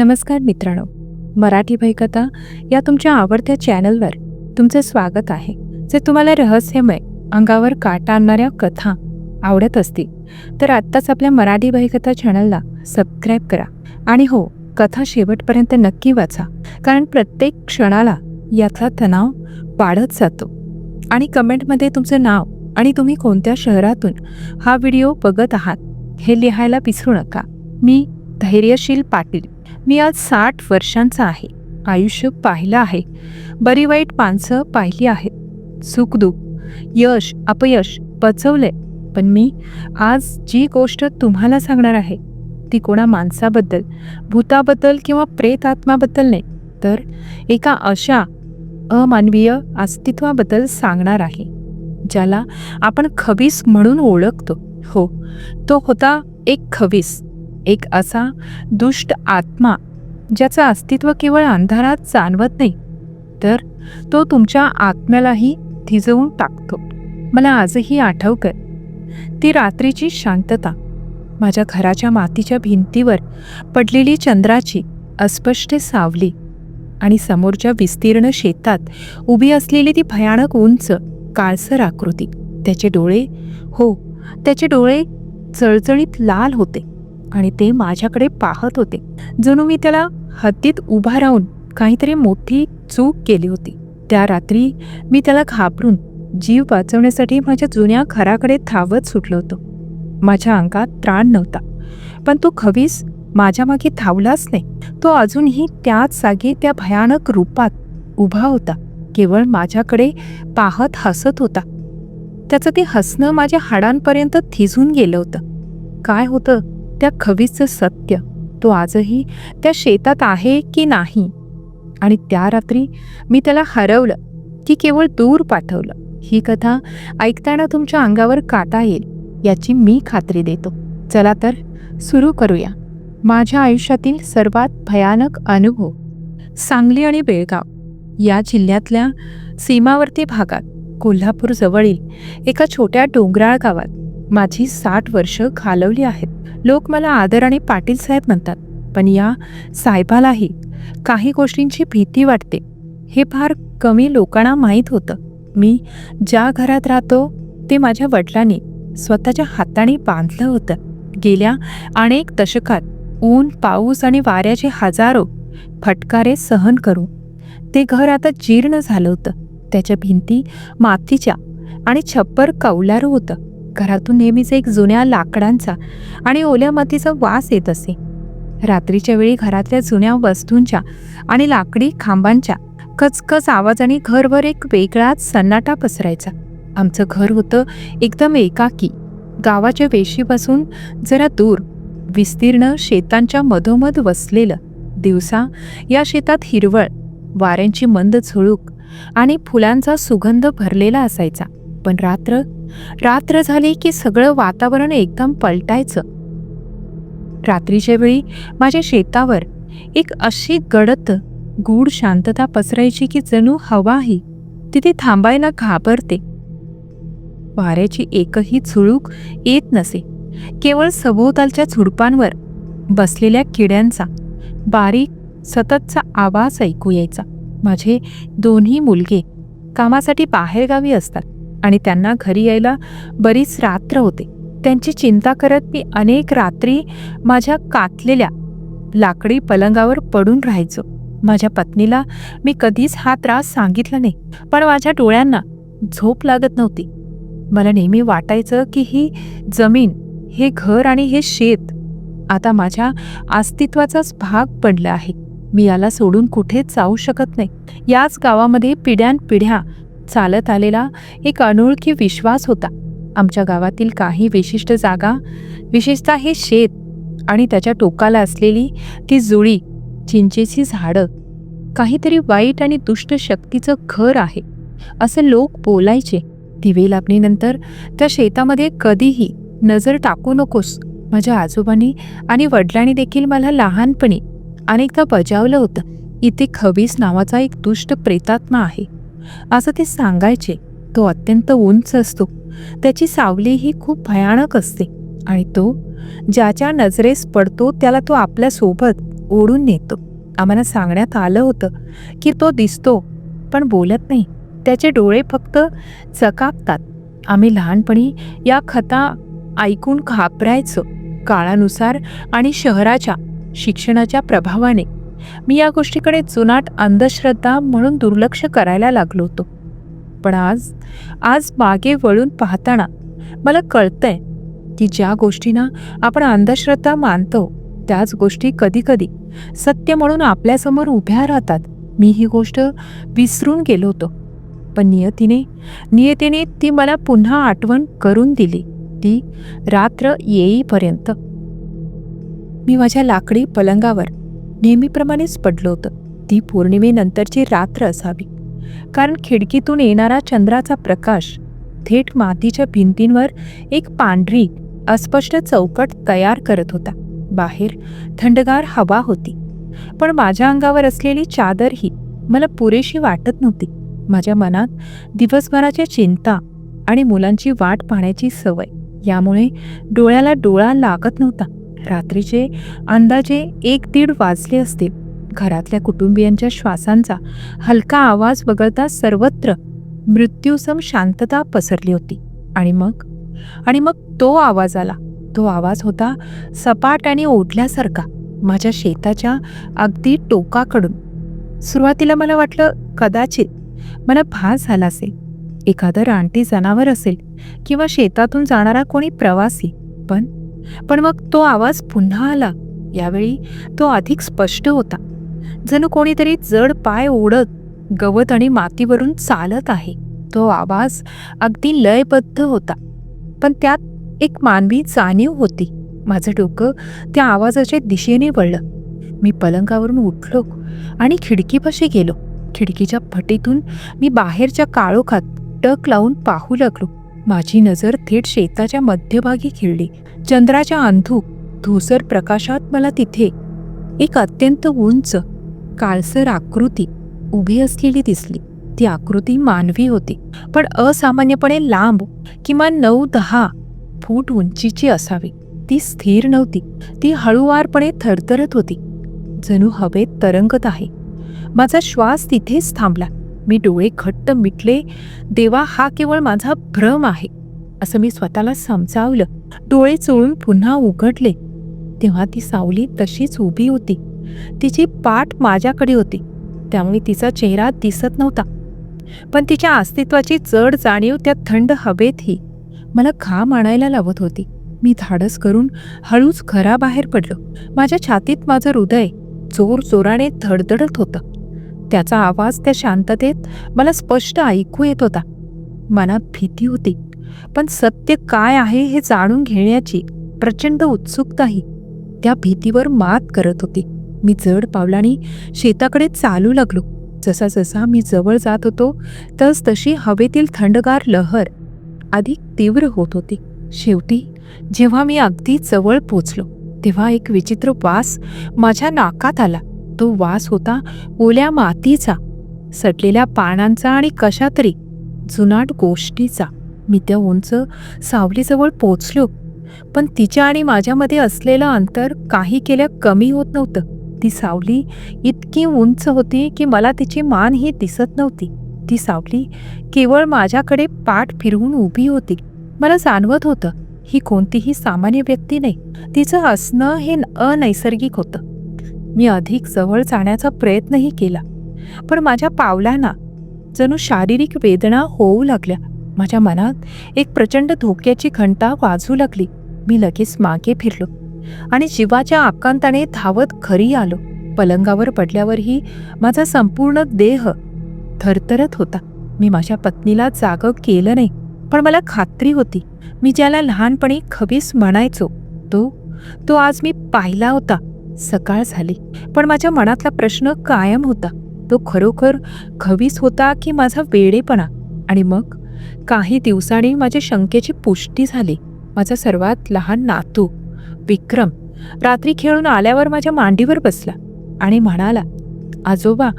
नमस्कार मित्रांनो. मराठी भयकथा या तुमच्या आवडत्या चॅनलवर तुमचं स्वागत आहे. जे तुम्हाला रहस्यमय अंगावर काटा आणणाऱ्या कथा आवडत असतील तर आत्ताच आपल्या मराठी भयकथा चॅनलला सबस्क्राईब करा. आणि हो कथा शेवटपर्यंत नक्की वाचा. कारण प्रत्येक क्षणाला याचा तणाव वाढत जातो. आणि कमेंटमध्ये तुमचं नाव आणि तुम्ही कोणत्या शहरातून हा व्हिडिओ बघत आहात हे लिहायला विसरू नका. मी धैर्यशील पाटील. मी आज साठ वर्षांचा आहे. आयुष्य पाहिलं आहे. बरी वाईट माणसं पाहिली आहेत. सुखदुःख यश अपयश पचवलंय. पण मी आज जी गोष्ट तुम्हाला सांगणार आहे ती कोणा माणसाबद्दल भूताबद्दल किंवा प्रेत आत्माबद्दल नाही तर एका अशा अमानवीय अस्तित्वाबद्दल सांगणार आहे ज्याला आपण खबीस म्हणून ओळखतो. हो तो होता एक खबीस एक असा दुष्ट आत्मा ज्याचं अस्तित्व केवळ अंधारात जाणवत नाही तर तो तुमच्या आत्म्यालाही थिजवून टाकतो. मला आजही आठवकर ती रात्रीची शांतता माझ्या घराच्या मातीच्या भिंतीवर पडलेली चंद्राची अस्पष्ट सावली आणि समोरच्या विस्तीर्ण शेतात उभी असलेली ती भयानक उंच काळसर आकृती त्याचे डोळे हो त्याचे डोळे चळचळीत लाल होते. आणि ते माझ्याकडे पाहत होते. जणू मी त्याला हद्दीत उभा राहून काहीतरी मोठी चूक केली होती. त्या रात्री मी त्याला घाबरून जीव वाचवण्यासाठी माझ्या जुन्या घराकडे धावत सुटलो होतो. माझ्या अंगात त्राण नव्हता. पण तो खवीस माझ्या मागे धावलाच नाही. तो अजूनही त्याच जागी त्या भयानक रूपात उभा होता. केवळ माझ्याकडे पाहत हसत होता. त्याचं ते हसणं माझ्या हाडांपर्यंत थिजून गेलं होतं. काय होतं? त्या खवीचं सत्य. तो आजही त्या शेतात आहे की नाही? आणि त्या रात्री मी त्याला हरवलं की केवळ दूर पाठवलं. ही कथा ऐकताना तुमच्या अंगावर काटा येईल याची मी खात्री देतो. चला तर सुरू करूया. माझ्या आयुष्यातील सर्वात भयानक अनुभव. सांगली आणि बेळगाव या जिल्ह्यातल्या सीमावर्ती भागात कोल्हापूरजवळील एका छोट्या डोंगराळ गावात माझी साठ वर्ष घालवली आहेत. लोक मला आदर आणि पाटील साहेब म्हणतात पण या साहेबालाही काही गोष्टींची भीती वाटते. हे फार कमी लोकांना माहीत होतं. मी ज्या घरात राहतो ते माझ्या वडिलांनी स्वतःच्या हाताने बांधलं होतं. गेल्या अनेक दशकात ऊन पाऊस आणि वाऱ्याचे हजारो फटकारे सहन करून ते घर आता जीर्ण झालं होतं. त्याच्या भिंती मातीच्या आणि छप्पर कौलारू होतं. घरातून नेहमीच एक जुन्या लाकडांचा आणि ओल्या मातीचा वास येत असे. रात्रीच्या वेळी घरातल्या जुन्या वस्तूंच्या आणि लाकडी खांबांच्या खचखच आवाजाने घरभर एक वेगळाच सन्नाटा पसरायचा. आमचं घर होतं एकदम एकाकी. गावाच्या वेशीपासून जरा दूर विस्तीर्ण शेतांच्या मधोमध वसलेलं. दिवसा या शेतात हिरवळ वाऱ्यांची मंद झुळूक आणि फुलांचा सुगंध भरलेला असायचा. पण रात्र रात्र झाली की सगळं वातावरण एकदम पलटायचं. रात्रीच्या वेळी माझ्या शेतावर एक अशी गडद गूढ शांतता पसरायची की जणू हवाही तिथे थांबायला घाबरते. वाऱ्याची एकही झुळूक येत नसे केवळ सभोवतालच्या झुडपांवर बसलेल्या किड्यांचा बारीक सततचा आवाज ऐकू यायचा. माझे दोन्ही मुलगे कामासाठी बाहेरगावी असतात. आणि त्यांना घरी यायला बरीच रात्र होते. त्यांची चिंता करत मी अनेक रात्री माझ्या कातलेल्या लाकडी पलंगावर पडून राहायचो. माझ्या पत्नीला मी कधीच हा त्रास सांगितला नाही पण माझ्या डोळ्यांना झोप लागत नव्हती. मला नेहमी वाटायचं की ही जमीन हे घर आणि हे शेत आता माझ्या अस्तित्वाचाच भाग पडला आहे. मी याला सोडून कुठेच जाऊ शकत नाही. याच गावामध्ये पिढ्यानपिढ्या चालत आलेला एक अनोळखी विश्वास होता. आमच्या गावातील काही विशिष्ट जागा विशेषतः हे शेत आणि त्याच्या टोकाला असलेली ती जुळी चिंचेची झाडं काहीतरी वाईट आणि दुष्ट शक्तीचं घर आहे असं लोक बोलायचे. दिवे लागणीनंतर त्या शेतामध्ये कधीही नजर टाकू नकोस. माझ्या आजोबांनी आणि वडिलांनी देखील मला लहानपणी अनेकदा बजावलं होतं. इथे खबीस नावाचा एक दुष्ट प्रेतात्मा आहे. असं ते सांगायचे. तो अत्यंत उंच असतो. त्याची सावली ही खूप भयानक असते आणि तो ज्याच्या नजरेस पडतो त्याला तो आपल्यासोबत ओढून नेतो. आम्हाला सांगण्यात आलं होतं की तो दिसतो पण बोलत नाही. त्याचे डोळे फक्त चकाकतात. आम्ही लहानपणी या कथा ऐकून घाबरायचो. काळानुसार आणि शहराच्या शिक्षणाच्या प्रभावाने. मी या गोष्टीकडे जुनाट अंधश्रद्धा म्हणून दुर्लक्ष करायला लागलो होतो. पण आज आज मागे वळून पाहताना मला कळतंय की ज्या गोष्टींना आपण अंधश्रद्धा मानतो त्याच गोष्टी कधीकधी सत्य म्हणून आपल्यासमोर उभ्या राहतात. मी ही गोष्ट विसरून गेलो होतो. पण नियतीने नियतीने ती मला पुन्हा आठवण करून दिली. ती रात्र येईपर्यंत. मी माझ्या लाकडी पलंगावर नेहमीप्रमाणेच पडलं होतं. ती पौर्णिमेनंतरची रात्र असावी. कारण खिडकीतून येणारा चंद्राचा प्रकाश थेट मातीच्या भिंतींवर एक पांढरी अस्पष्ट चौकट तयार करत होता. बाहेर थंडगार हवा होती. पण माझ्या अंगावर असलेली चादर ही मला पुरेशी वाटत नव्हती. माझ्या मनात दिवसभराच्या चिंता आणि मुलांची वाट पाहण्याची सवय यामुळे डोळ्याला डोळा लागत नव्हता. रात्रीचे अंदाजे एक दीड वाजले असतील घरातल्या कुटुंबियांच्या श्वासांचा हलका आवाज वगळता सर्वत्र मृत्यूसम शांतता पसरली होती. आणि मग? आणि मग तो आवाज आला. तो आवाज होता सपाट आणि ओढल्यासारखा माझ्या शेताच्या अगदी टोकाकडून. सुरुवातीला मला वाटलं कदाचित मला भास झाला असेल. एखादं रानटी जनावर असेल किंवा शेतातून जाणारा कोणी प्रवासी. पण पण मग तो आवाज पुन्हा आला. यावेळी तो अधिक स्पष्ट होता. जणू कोणीतरी जड पाय ओढत गवत आणि मातीवरून चालत आहे. तो आवाज अगदी लयबद्ध होता. पण त्यात एक मानवी जाणीव होती. माझं डोकं त्या आवाजाच्या दिशेने वळलं. मी पलंगावरून उठलो आणि खिडकीपाशी गेलो. खिडकीच्या फटीतून मी बाहेरच्या काळोखात टक लावून पाहू लागलो. माझी नजर थेट शेताच्या मध्यभागी खिळली. चंद्राच्या अंधूक धुसर प्रकाशात मला तिथे एक अत्यंत उंच काळसर आकृती उभी असलेली दिसली. ती आकृती मानवी होती पण असामान्यपणे लांब किमान नऊ दहा फूट उंचीची असावी. ती स्थिर नव्हती. ती हळूवारपणे थरथरत होती. जणू हवेत तरंगत आहे. माझा श्वास तिथेच थांबला. मी डोळे घट्ट मिटले. देवा हा केवळ माझा भ्रम आहे असं मी स्वतःला समजावलं. डोळे चोळून पुन्हा उघडले. तेव्हा ती सावली तशीच उभी होती. तिची पाठ माझ्याकडे होती. त्यामुळे तिचा चेहरा दिसत नव्हता. पण तिच्या अस्तित्वाची चढ जाणीव त्या थंड हवेतही मला घाम आणायला लावत होती. मी धाडस करून हळूच घराबाहेर पडलो. माझ्या छातीत माझं हृदय जोर जोराने धडधडत होतं. त्याचा आवाज त्या शांततेत मला स्पष्ट ऐकू येत होता. मनात भीती होती. पण सत्य काय आहे हे जाणून घेण्याची प्रचंड उत्सुकताही त्या भीतीवर मात करत होती. मी जड पावलांनी शेताकडे चालू लागलो. जसा जसा मी जवळ जात होतो तस तशी हवेतील थंडगार लहर अधिक तीव्र होत होती. शेवटी जेव्हा मी अगदी जवळ पोचलो तेव्हा एक विचित्र वास माझ्या नाकात आला. तो वास होता ओल्या मातीचा सडलेल्या पानांचा आणि कशा तरी जुनाट गोष्टीचा. मी त्या उंच सावलीजवळ पोचलो पण तिच्या आणि माझ्यामध्ये असलेलं अंतर काही केल्या कमी होत नव्हतं. ती सावली इतकी उंच होती की मला तिची मान ही दिसत नव्हती. ती सावली केवळ माझ्याकडे पाठ फिरवून उभी होती. मला जाणवत होतं ही कोणतीही सामान्य व्यक्ती नाही. तिचं असणं हे अनैसर्गिक होतं. मी अधिक जवळ जाण्याचा प्रयत्नही केला. पण माझ्या पावलांना जणू शारीरिक वेदना होऊ लागल्या. माझ्या मनात एक प्रचंड धोक्याची घंटा वाजू लागली. मी लगेच मागे फिरलो आणि जीवाच्या आकांताने धावत घरी आलो. पलंगावर पडल्यावरही माझा संपूर्ण देह थरथरत होता. मी माझ्या पत्नीला जागं केलं नाही पण मला खात्री होती. मी ज्याला लहानपणी खबीस म्हणायचो तो तो आज मी पाहिला होता. सकाळ झाली. पण माझ्या मनातला प्रश्न कायम होता. तो खरोखर खवीस होता की माझा वेडेपणा? आणि मग? काही दिवसांनी माझ्या शंकेची पुष्टी झाली. माझा सर्वात लहान नातू विक्रम रात्री खेळून आल्यावर माझ्या मांडीवर बसला आणि म्हणाला आजोबा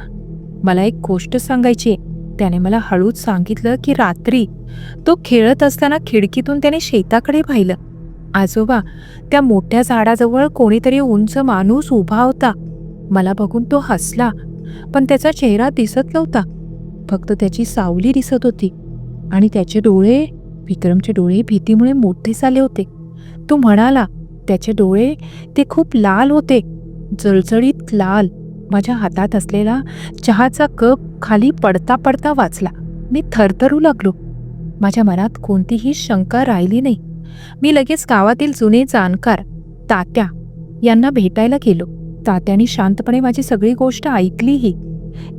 मला एक गोष्ट सांगायची आहे. त्याने मला हळूच सांगितलं की रात्री तो खेळत असताना खिडकीतून त्याने शेताकडे पाहिलं. आजोबा त्या मोठ्या झाडाजवळ कोणीतरी उंच माणूस उभा होता. मला बघून तो हसला पण त्याचा चेहरा दिसत नव्हता. फक्त त्याची सावली दिसत होती आणि त्याचे डोळे विक्रमचे डोळे भीतीमुळे मोठे झाले होते. तो म्हणाला त्याचे डोळे ते खूप लाल होते जळजळीत लाल. माझ्या हातात असलेला चहाचा कप खाली पडता पडता वाचला. मी थरथरू लागलो. माझ्या मनात कोणतीही शंका राहिली नाही. मी लगेच गावातील जुने जाणकार तात्या यांना भेटायला गेलो. तात्याने शांतपणे माझी सगळी गोष्ट ऐकलीही.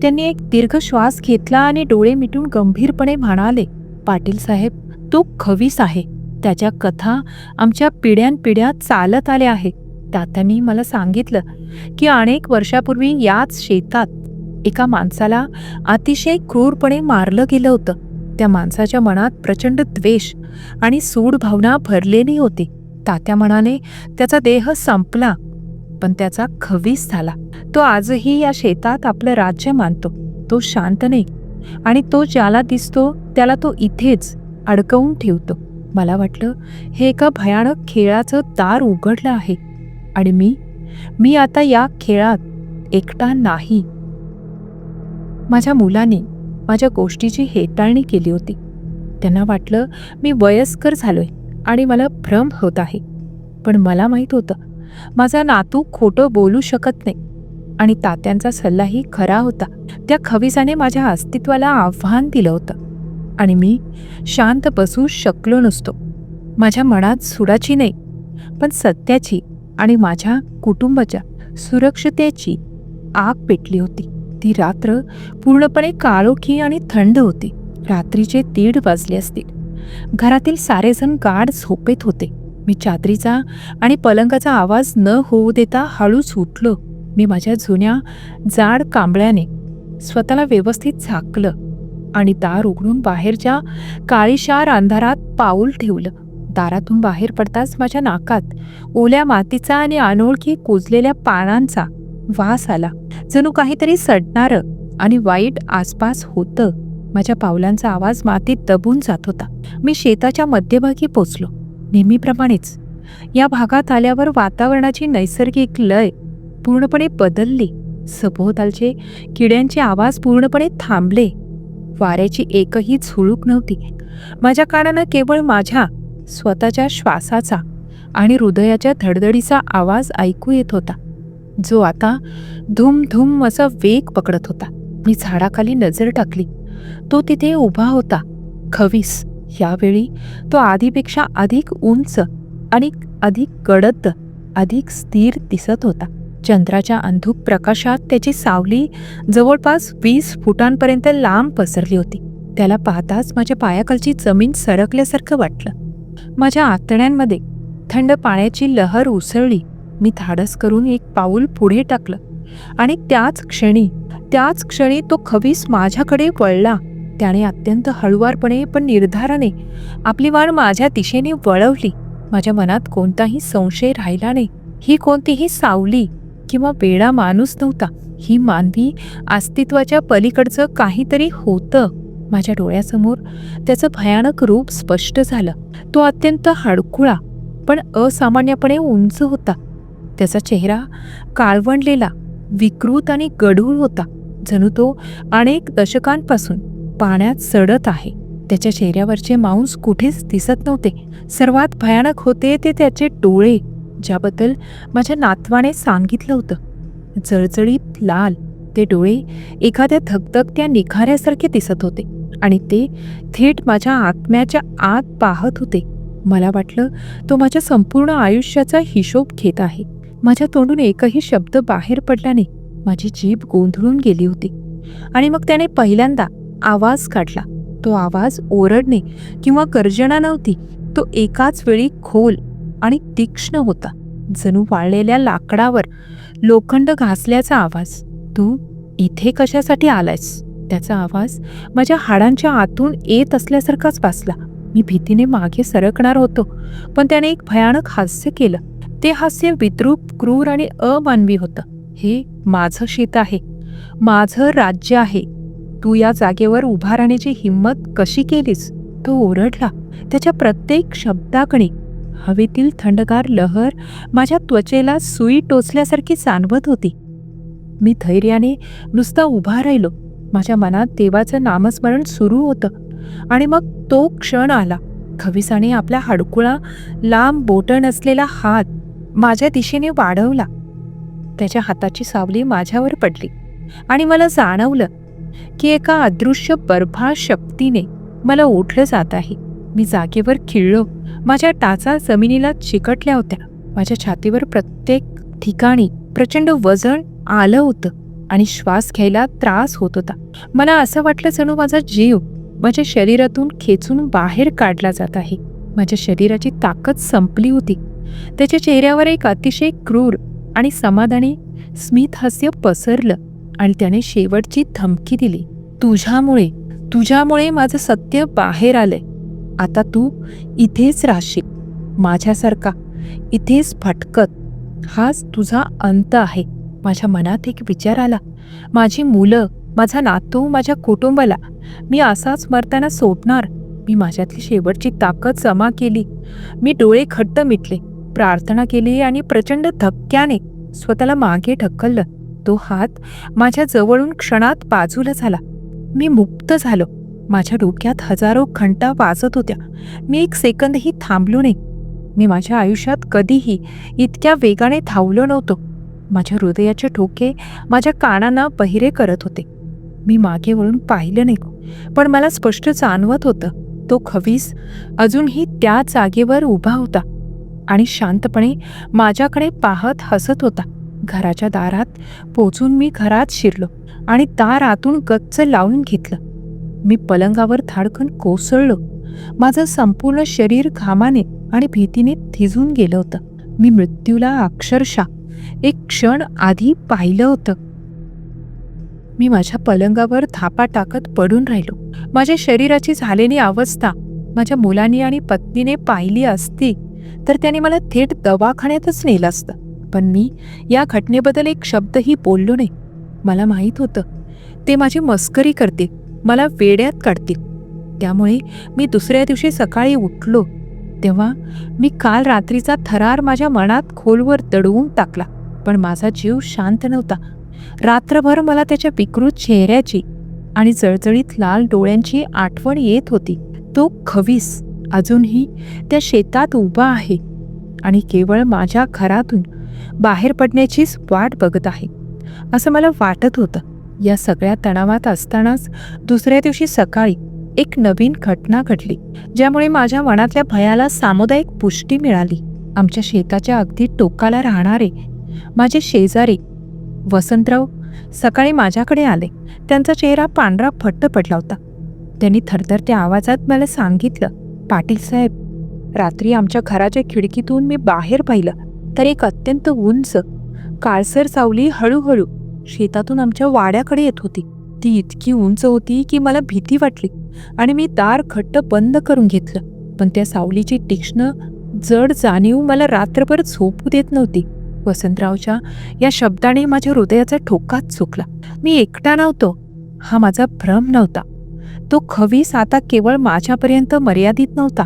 त्यांनी एक दीर्घ श्वास घेतला आणि डोळे मिटून गंभीरपणे म्हणाले पाटील साहेब तो खवीस आहे. त्याच्या कथा आमच्या पिढ्यानपिढ्या चालत आल्या आहेत. तात्यांनी मला सांगितलं की अनेक वर्षापूर्वी याच शेतात एका माणसाला अतिशय क्रूरपणे मारलं गेलं होतं. त्या माणसाच्या मनात प्रचंड द्वेष आणि सूड भावना भरलेली होती. तात्या मनाने त्याचा देह संपला पण त्याचा खवीस झाला. तो आजही या शेतात आपलं राज्य मानतो. तो शांत नाही आणि तो ज्याला दिसतो त्याला तो इथेच अडकवून ठेवतो. मला वाटलं हे एका भयानक खेळाचं दार उघडलं आहे आणि मी मी आता या खेळात एकटा नाही. माझ्या मुलाने माझ्या गोष्टीची हेटाळणी केली होती. त्यांना वाटलं मी वयस्कर झालोय आणि मला भ्रम होत आहे. पण मला माहीत होतं माझा नातू खोटं बोलू शकत नाही. आणि तात्यांचा सल्लाही खरा होता. त्या खविसाने माझ्या अस्तित्वाला आव्हान दिलं होतं. आणि मी शांत बसू शकलो नसतो. माझ्या मनात सुडाची नाही पण सत्याची आणि माझ्या कुटुंबाच्या सुरक्षतेची आग पेटली होती. ती रात्र पूर्णपणे काळोखी आणि थंड होती. रात्रीचे दीड वाजले असतील. घरातील सारेजण गाढ झोपेत होते. मी चादरीचा आणि पलंगाचा आवाज न होऊ देता हळूच उठलो. मी माझ्या जुन्या जाड कांबळ्याने स्वतःला व्यवस्थित झाकलं आणि दार उघडून बाहेरच्या काळीशार अंधारात पाऊल ठेवलं. दारातून बाहेर पडताच माझ्या नाकात ओल्या मातीचा आणि अनोळखी कुजलेल्या पानांचा वास आला. जणू काहीतरी सडणारं आणि वाईट आसपास होतं. माझ्या पावलांचा आवाज मातीत दबून जात होता. मी शेताच्या मध्यभागी पोचलो. नेहमीप्रमाणेच. या भागात आल्यावर वातावरणाची नैसर्गिक लय पूर्णपणे बदलली. सभोवतालचे किड्यांचे आवाज पूर्णपणे थांबले. वाऱ्याची एकही झुळूक नव्हती. माझ्या कानानं केवळ माझ्या स्वतःच्या श्वासाचा आणि हृदयाच्या धडधडीचा आवाज ऐकू येत होता. जो आता धूमधूम असा वेग पकडत होता. मी झाडाखाली नजर टाकली. तो तिथे उभा होता. खवीस. यावेळी तो आधीपेक्षा अधिक उंच आणि अधिक गडद अधिक स्थिर दिसत होता. चंद्राच्या अंधुक प्रकाशात त्याची सावली जवळपास वीस फुटांपर्यंत लांब पसरली होती. त्याला पाहताच माझ्या पायाखालची जमीन सरकल्यासारखं वाटलं. माझ्या आतड्यांमध्ये थंड पाण्याची लहर उसळली. मी धाडस करून एक पाऊल पुढे टाकलं. आणि त्याच क्षणी त्याच क्षणी तो खवीस माझ्याकडे वळला. त्याने अत्यंत हळुवारपणे पण निर्धाराने आपली वाण माझ्या दिशेने वळवली. माझ्या मनात कोणताही संशय राहिला नाही. ही कोणतीही सावली किंवा वेडा माणूस नव्हता. ही मानवी अस्तित्वाच्या पलीकडचं काहीतरी होतं. माझ्या डोळ्यासमोर त्याचं भयानक रूप स्पष्ट झालं. तो अत्यंत हडकुळा पण असामान्यपणे उंच होता. त्याचा चेहरा काळवंडलेला विकृत आणि गढूळ होता. जणू तो अनेक दशकांपासून पाण्यात सडत आहे. त्याच्या चेहऱ्यावरचे मांस कुठेच दिसत नव्हते. सर्वात भयानक होते ते त्याचे डोळे ज्याबद्दल माझ्या नातवाने सांगितलं होतं. जळजळीत लाल ते डोळे एखाद्या धगधगत्या निखाऱ्यासारखे दिसत होते आणि ते थेट माझ्या आत्म्याच्या आत पाहत होते. मला वाटलं तो माझ्या संपूर्ण आयुष्याचा हिशोब घेत आहे. माझ्या तोंडून एकही शब्द बाहेर पडल्याने माझी जीभ गोंधळून गेली होती. आणि मग त्याने पहिल्यांदा आवाज काढला. तो आवाज ओरडणे किंवा गर्जना नव्हती. तो एकाच वेळी खोल आणि तीक्ष्ण होता. जणू वाळलेल्या लाकडावर लोखंड घासल्याचा आवाज. तू इथे कशासाठी आलायस? त्याचा आवाज माझ्या हाडांच्या आतून येत असल्यासारखाच वाचला. मी भीतीने मागे सरकणार होतो. पण त्याने एक भयानक हास्य केलं. ते हास्य विद्रूप क्रूर आणि अमानवी होतं. हे माझं शेत आहे. माझं राज्य आहे. तू या जागेवर उभा राहण्याची हिंमत कशी केलीस? तो ओरडला. त्याच्या प्रत्येक शब्दाकडे हवेतील थंडगार लहर माझ्या त्वचेला सुई टोचल्यासारखी जाणवत होती. मी धैर्याने नुसता उभा राहिलो. माझ्या मनात देवाचं नामस्मरण सुरू होतं. आणि मग तो क्षण आला. खविसाने आपला हाडकुळा लांब बोटं नसलेला हात माझ्या दिशेने वाढवला. त्याच्या हाताची सावली माझ्यावर पडली आणि मला जाणवलं की एका अदृश्य बर्फा शक्तीने मला ओढलं जात आहे. मी जागेवर खिळलो. माझ्या टाचा जमिनीला चिकटल्या होत्या. माझ्या छातीवर प्रत्येक ठिकाणी प्रचंड वजन आलं होतं आणि श्वास घ्यायला त्रास होत होता. मला असं वाटलं जणू माझा जीव माझ्या शरीरातून खेचून बाहेर काढला जात आहे. माझ्या शरीराची ताकद संपली होती. त्याच्या चेहऱ्यावर एक अतिशय क्रूर आणि समाधानी स्मित हास्य पसरलं आणि त्याने शेवटची धमकी दिली. तुझ्यामुळे तुझ्यामुळे माझं सत्य बाहेर आलंय. आता तू इथेच राहशील. माझ्यासारखा इथेच भटकत. हाच तुझा अंत आहे. माझ्या मनात एक विचार आला. माझी मुलं माझा नातू माझ्या कुटुंबाला मी असाच मरताना सोडणार. मी माझ्यातली शेवटची ताकद जमा केली. मी डोळे खट्ट मिटले. प्रार्थना केली आणि प्रचंड धक्क्याने स्वतःला मागे ढकललं. तो हात माझ्या जवळून क्षणात बाजूला झाला. मी मुक्त झालो. माझ्या डोक्यात हजारो घंटा वाजत होत्या. मी एक सेकंदही थांबलो नाही. मी माझ्या आयुष्यात कधीही इतक्या वेगाने धावलो नव्हतो. माझ्या हृदयाचे ठोके माझ्या कानांना बहिरे करत होते. मी मागे वळून पाहिलं नाही. पण मला स्पष्ट जाणवत होतं तो खवीस अजूनही त्या जागेवर उभा होता. आणि शांतपणे माझ्याकडे पाहत हसत होता. घराच्या दारात पोचून मी घरात शिरलो आणि दार आतून गच्च लावून घेतलं. मी पलंगावर धाडकन कोसळलो. माझं संपूर्ण शरीर घामाने आणि भीतीने थिजून गेलं होतं. मी मृत्यूला अक्षरशः एक क्षण आधी पाहिलं होतं. मी माझ्या पलंगावर थापा टाकत पडून राहिलो. माझ्या शरीराची झालेली अवस्था माझ्या मुलांनी आणि पत्नीने पाहिली असती. तर त्याने मला थेट दवाखान्यातच नेलं असतं. पण मी या घटनेबद्दल एक शब्दही बोललो नाही. मला माहीत होतं. ते माझी मस्करी करतील. मला वेड्यात काढतील. त्यामुळे मी दुसऱ्या दिवशी सकाळी उठलो. तेव्हा मी काल रात्रीचा थरार माझ्या मनात खोलवर दडवून टाकला. पण माझा जीव शांत नव्हता. रात्रभर मला त्याच्या विकृत चेहऱ्याची आणि जळजळीत लाल डोळ्यांची आठवण येत होती. तो खवीस. अजूनही त्या शेतात उभा आहे आणि केवळ माझ्या घरातून बाहेर पडण्याचीच वाट बघत आहे. असं मला वाटत होतं. या सगळ्या तणावात असतानाच दुसऱ्या दिवशी सकाळी एक नवीन घटना घडली ज्यामुळे माझ्या मनातल्या भयाला सामुदायिक पुष्टी मिळाली. आमच्या शेताच्या अगदी टोकाला राहणारे माझे शेजारी वसंतराव सकाळी माझ्याकडे आले. त्यांचा चेहरा पांढरा फट्ट पडला होता. त्यांनी थरथरत्या आवाजात मला सांगितलं पाटील साहेब रात्री आमच्या घराच्या खिडकीतून मी बाहेर पाहिलं तर एक अत्यंत उंच काळसर सावली हळूहळू शेतातून आमच्या वाड्याकडे येत होती. ती इतकी उंच होती की मला भीती वाटली आणि मी दार खट्ट बंद करून घेतलं. पण त्या सावलीची तीक्ष्ण जड जाणीव मला रात्रभर झोपू देत नव्हती. वसंतरावच्या या शब्दाने माझ्या हृदयाचा ठोकाच चुकला. मी एकटा नव्हतो. हा माझा भ्रम नव्हता. तो खवीस आता केवळ माझ्यापर्यंत मर्यादित नव्हता.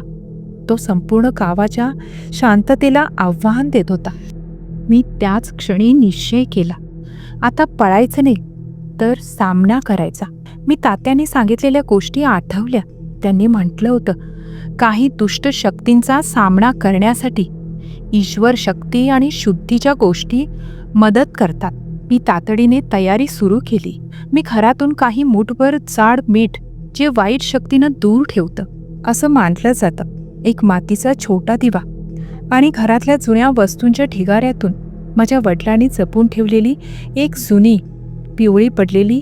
तो संपूर्ण गावाच्या शांततेला आव्हान देत होता. मी त्याच क्षणी निश्चय केला. आता पळायचं नाही तर सामना करायचा. मी तात्यांनी सांगितलेल्या गोष्टी आठवल्या. त्यांनी म्हटलं होतं काही दुष्ट शक्तींचा सामना करण्यासाठी ईश्वर शक्ती आणि शुद्धीच्या गोष्टी मदत करतात. मी तातडीने तयारी सुरू केली. मी घरातून काही मूठभर जाड मीठ जे वाईट शक्तीनं दूर ठेवतं असं मानलं जातं. एक मातीचा छोटा दिवा आणि घरातल्या जुन्या वस्तूंच्या ढिगाऱ्यातून माझ्या वडिलांनी जपून ठेवलेली एक जुनी पिवळी पडलेली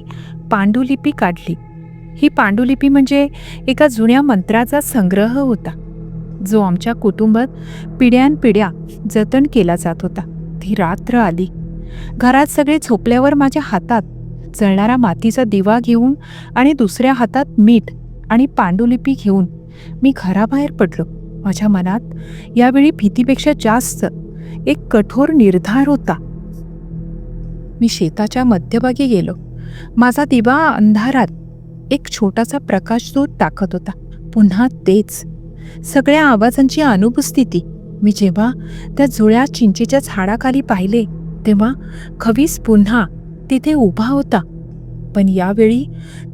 पांडुलिपी काढली. ही पांडुलिपी म्हणजे एका जुन्या मंत्राचा संग्रह होता जो आमच्या कुटुंबात पिढ्यानपिढ्या जतन केला जात होता. ती रात्र आली. घरात सगळे झोपल्यावर माझ्या हातात जळणारा मातीचा दिवा घेऊन आणि दुसऱ्या हातात मीठ आणि पांडुलिपी घेऊन मी घराबाहेर पडलो. माझ्या मनात यावेळी भीतीपेक्षा जास्त एक कठोर निर्धार होता. मी शेताच्या मध्यभागी गेलो. माझा दिवा अंधारात एक छोटासा प्रकाशदूत टाकत होता. पुन्हा तेच. सगळ्या आवाजांची अनुपस्थिती. मी जेव्हा त्या जुळ्या चिंचेच्या झाडाखाली पाहिले तेव्हा खवीस पुन्हा तिथे उभा होता. पण यावेळी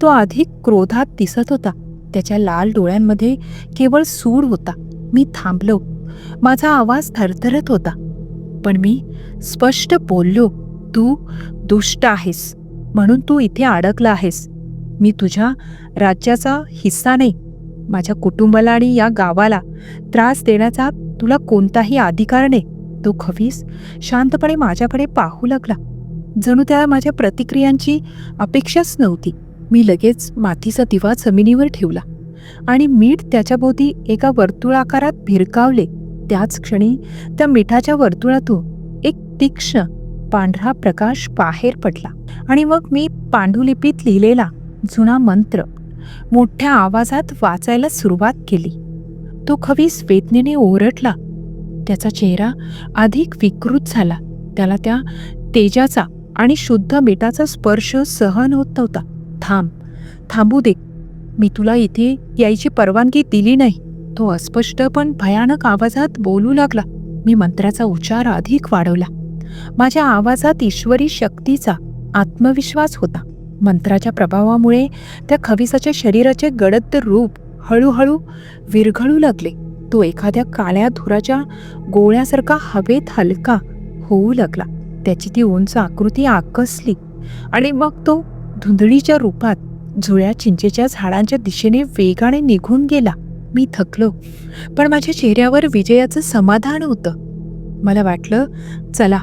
तो अधिक क्रोधात दिसत होता. त्याच्या लाल डोळ्यांमध्ये केवळ सूड होता. मी थांबलो. माझा आवाज थरथरत होता. पण मी स्पष्ट बोललो तू दुष्ट आहेस. म्हणून तू इथे अडकला आहेस. मी तुझ्या राज्याचा हिस्सा नाही. माझ्या कुटुंबाला आणि या गावाला त्रास देण्याचा तुला कोणताही अधिकार नाही. तो खवीस शांतपणे माझ्याकडे पाहू लागला. जणू त्या माझ्या प्रतिक्रियांची अपेक्षाच नव्हती. मी लगेच मातीचा दिवा जमिनीवर ठेवला आणि मीठ त्याच्याभोवती एका वर्तुळाकारात भिरकावले. त्याच क्षणी त्या मिठाच्या वर्तुळातून एक तीक्ष्ण पांढरा प्रकाश बाहेर पडला आणि मग मी पांडुलिपीत लिहिलेला जुना मंत्र मोठ्या आवाजात वाचायला सुरुवात केली. तो खवीस वेदनेने ओरडला. त्याचा चेहरा अधिक विकृत झाला. त्याला त्या तेजाचा आणि शुद्ध मिठाचा स्पर्श सहन होत नव्हता. थांब थांबू दे. मी तुला इथे यायची परवानगी दिली नाही. तो अस्पष्ट पण भयानक आवाजात बोलू लागला. मी मंत्राचा उच्चार अधिक वाढवला. माझ्या आवाजात ईश्वरी शक्तीचा आत्मविश्वास होता. मंत्राच्या प्रभावामुळे त्या खविसाच्या शरीराचे गडद रूप हळूहळू विरघळू लागले. तो एखाद्या काळ्या धुराच्या गोळ्यासारखा हवेत हलका होऊ लागला. त्याची ती उंच आकृती आकसली आणि मग तो धुंदळीच्या रूपात जुळ्या चिंचेच्या झाडांच्या दिशेने वेगाने निघून गेला. मी थकलो पण माझ्या चेहऱ्यावर विजयाचं समाधान होतं. मला वाटलं चला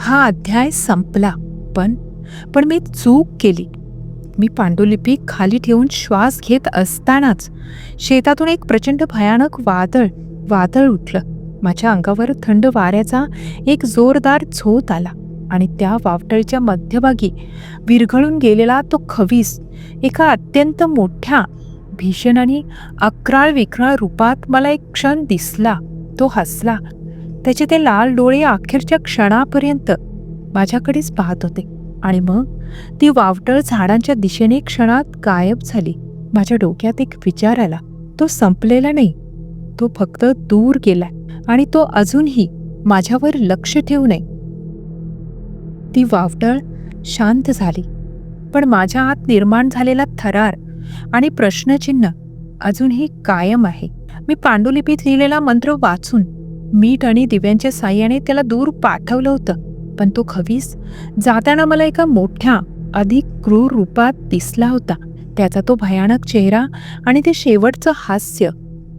हा अध्याय संपला पण पण मी चूक केली. मी पांडुलिपी खाली ठेवून श्वास घेत असतानाच शेतातून एक प्रचंड भयानक वादळ वादळ उठलं. माझ्या अंगावर थंड वाऱ्याचा एक जोरदार झोत आला आणि त्या वावटळीच्या मध्यभागी विरघळून गेलेला तो खवीस एका अत्यंत मोठ्या भीषण आणि अक्राळ विक्राळ रूपात मला एक क्षण दिसला. तो हसला. त्याचे ते लाल डोळे अखेरच्या क्षणापर्यंत माझ्याकडेच पाहत होते आणि मग ती वावटळ झाडांच्या दिशेने क्षणात गायब झाली. माझ्या डोक्यात एक विचार आला. तो संपलेला नाही. तो फक्त दूर गेलाय आणि तो अजूनही माझ्यावर लक्ष ठेवू नये. ती वावटळ शांत झाली पण माझ्या आत निर्माण झालेला थरार आणि प्रश्नचिन्ह अजूनही कायम आहे. मी पांडुलिपीत लिहिलेला मंत्र वाचून मीठ आणि दिव्यांच्या साह्याने त्याला दूर पाठवलं होतं पण तो खवीस जाताना मला एका मोठ्या अधिक क्रूर रूपात दिसला होता. त्याचा तो भयानक चेहरा आणि ते शेवटचं हास्य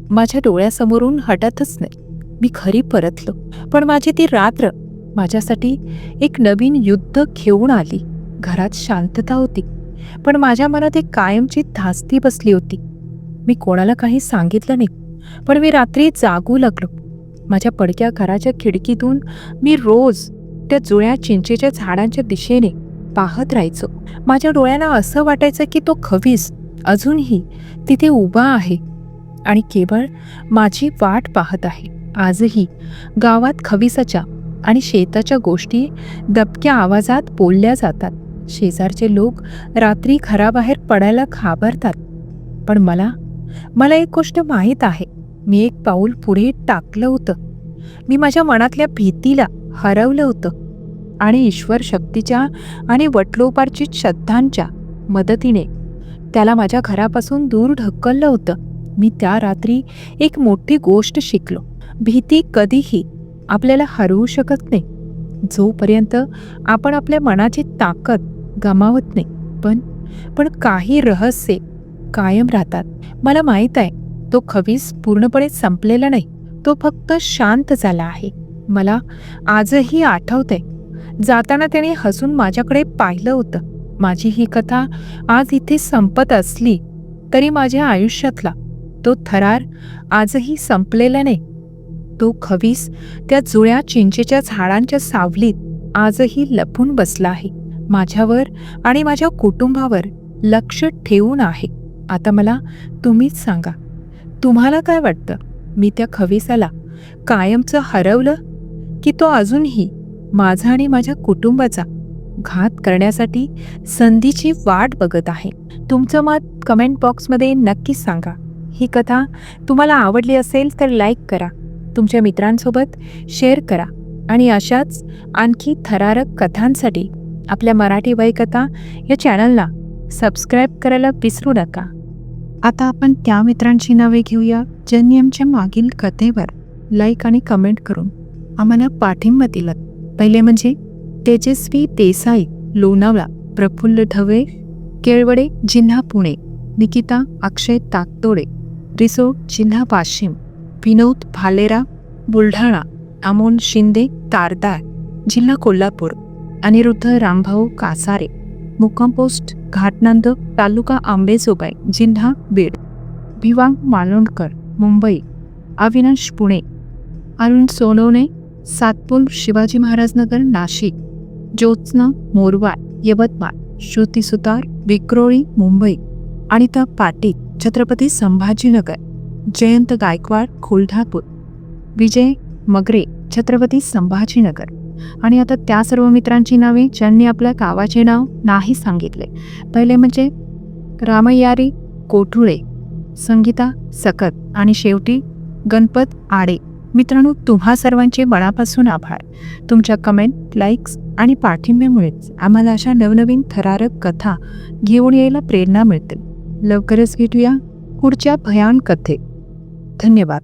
माझ्या डोळ्यासमोरून हटतच नाही. मी खरी परतलो. पण माझी ती रात्र माझ्यासाठी एक नवीन युद्ध घेऊन आली. घरात शांतता होती. पण माझ्या मनात एक कायमची धास्ती बसली होती. मी कोणाला काही सांगितलं नाही. पण मी रात्री जागू लागलो. माझ्या पडक्या घराच्या खिडकीतून मी रोज त्या जुळ्या चिंचेच्या झाडांच्या दिशेने पाहत राहायचो. माझ्या डोळ्यांना असं वाटायचं की तो खवीस अजूनही तिथे उभा आहे. आणि केवळ माझी वाट पाहत आहे. आजही गावात खविसाच्या आणि शेताच्या गोष्टी दबक्या आवाजात बोलल्या जातात. शेजारचे लोक रात्री घराबाहेर पडायला घाबरतात. पण मला मला एक गोष्ट माहीत आहे. मी एक पाऊल पुढे टाकलं होतं. मी माझ्या मनातल्या भीतीला हरवलं होतं. आणि ईश्वर शक्तीच्या आणि वटलोपार्जित श्रद्धांच्या मदतीने त्याला माझ्या घरापासून दूर ढकललं होतं. मी त्या रात्री एक मोठी गोष्ट शिकलो. भीती कधीही आपल्याला हरवू शकत नाही. जोपर्यंत आपण आपल्या मनाची ताकद गमावत नाही पण पण काही रहस्ये कायम राहतात. मला माहीत आहे तो खवीस पूर्णपणे संपलेला नाही तो फक्त शांत झाला आहे. मला आजही आठवतंय. जाताना त्याने हसून माझ्याकडे पाहिलं होतं. माझी ही कथा आज इथे संपत असली तरी माझ्या आयुष्यातला तो थरार आजही संपलेला नाही. तो खवीस त्या जुळ्या चिंचेच्या झाडांच्या सावलीत आजही लपून बसला आहे. माझ्यावर आणि माझ्या कुटुंबावर लक्ष ठेवून आहे. आता मला तुम्हीच सांगा तुम्हाला काय वाटतं? मी त्या खविसाला कायमचं हरवलं की तो अजूनही माझा आणि माझ्या कुटुंबाचा घात करण्यासाठी संधीची वाट बघत आहे? तुमचं मत कमेंट बॉक्समध्ये नक्कीच सांगा. ही कथा तुम्हाला आवडली असेल तर लाईक करा. तुमच्या मित्रांसोबत शेअर करा. आणि अशाच आणखी थरारक कथांसाठी आपल्या मराठी बाईकथा या चॅनलला सबस्क्राईब करायला विसरू नका. आता आपण त्या मित्रांची नावे घेऊया ज्यांनी आमच्या मागील कथेवर लाईक आणि कमेंट करून आम्हाला पाठिंबा दिला पहिले म्हणजे तेजस्वी देसाई लोणावळा प्रफुल्ल ढवे केळवडे जिल्हा पुणे निकिता अक्षय ताकतोडे रिसोड जिल्हा वाशिम विनोद भालेरा बुलढाणा अमोल शिंदे तारदार जिल्हा कोल्हापूर अनिरुद्ध रामभाऊ कासारे मुक्काम पोस्ट घाटनांद तालुका आंबेजोगाई जिल्हा बीड भिवांग मालोंडकर मुंबई अविनाश पुणे अरुण सोनवणे सातपूर शिवाजी महाराजनगर नाशिक ज्योत्स्ना मोरवाड यवतमाळ श्रुती सुतार विक्रोळी मुंबई अनिता पाटील छत्रपती संभाजीनगर जयंत गायकवाड कोल्हापूर विजय मगरे छत्रपती संभाजीनगर. आणि आता त्या सर्व मित्रांची नावे ज्यांनी आपल्या गावाचे नाव नाही सांगितले. पहिले म्हणजे रामयारी कोठुळे संगीता सकत आणि शेवटी गणपत आडे. मित्रांनो तुम्हा सर्वांचे मनापासून आभार. तुमच्या कमेंट लाईक्स आणि पाठिंब्यामुळेच आम्हाला अशा नवनवीन थरारक कथा घेऊन यायला प्रेरणा मिळते. लवकरच भेटूया पुढच्या भयान कथे. धन्यवाद.